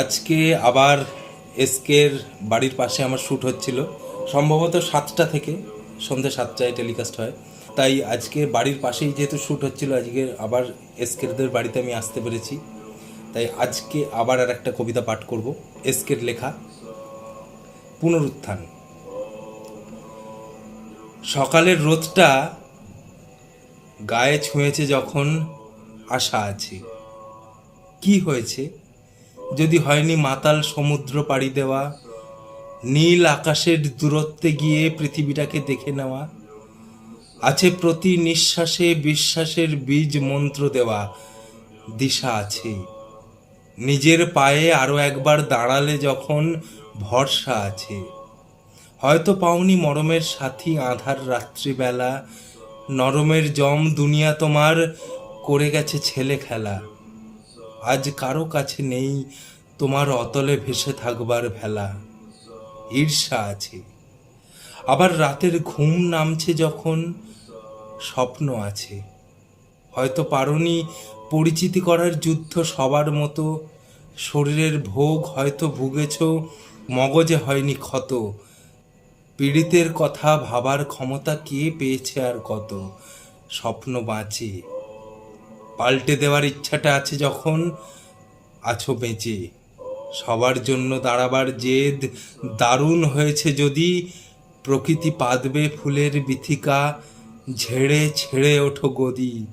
আজকে আবার এসকের বাড়ির পাশে আমার শ্যুট হচ্ছিল। সম্ভবত সাতটা থেকে সন্ধ্যে সাতটায় টেলিকাস্ট হয়। তাই আজকে বাড়ির পাশেই যেহেতু শ্যুট হচ্ছিল, আজকে আবার এসকেরদের বাড়িতে আমি আসতে পেরেছি। তাই আজকে আবার আর একটা কবিতা পাঠ করব, এসকের লেখা পুনরুত্থান। সকালের রোদটা গায়ে ছুঁয়েছে যখন আশা আছে। কি হয়েছে? যদি হয়নি মাতাল সমুদ্র পাড়ি দেওয়া, নীল আকাশের দূরত্বে গিয়ে পৃথিবীটাকে দেখে নেওয়া, আছে প্রতি নিঃশ্বাসে বিশ্বাসের বীজ মন্ত্র দেওয়া, দিশা আছে। নিজের পায়ে আরও একবার দাঁড়ালে যখন ভরসা আছে। হয়তো পাওনি মরমের সাথী আধার রাত্রিবেলা, নরমের জম দুনিয়া তোমার করে গেছে ছেলে খেলা। আজ কারও কাছে নেই তোমার অতলে ভেসে থাকবার ভেলা। ঈর্ষা আছে। আবার রাতের ঘুম নামছে যখন স্বপ্ন আছে। হয়তো পারোনি পরিচিতি করার যুদ্ধ সবার মতো। শরীরের ভোগ হয়তো ভুগেছ, মগজে হয়নি ক্ষত। পীড়িতের কথা ভাবার ক্ষমতা কে পেয়েছে আর কত? স্বপ্ন বাঁচে। পাল্টে দেওয়ার ইচ্ছাটা আছে যখন আছো বেঁচে। সবার জন্য দাঁড়াবার জেদ দারুণ হয়েছে যদি প্রকৃতি পাদবে ফুলের বিথিকা, ঝেড়ে ছেড়ে ওঠো গদি।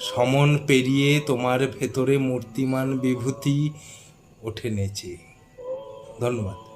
সমন পেরিয়ে তোমার ভেতরে মূর্তিমান বিভূতি ওঠে নেচে। ধন্যবাদ।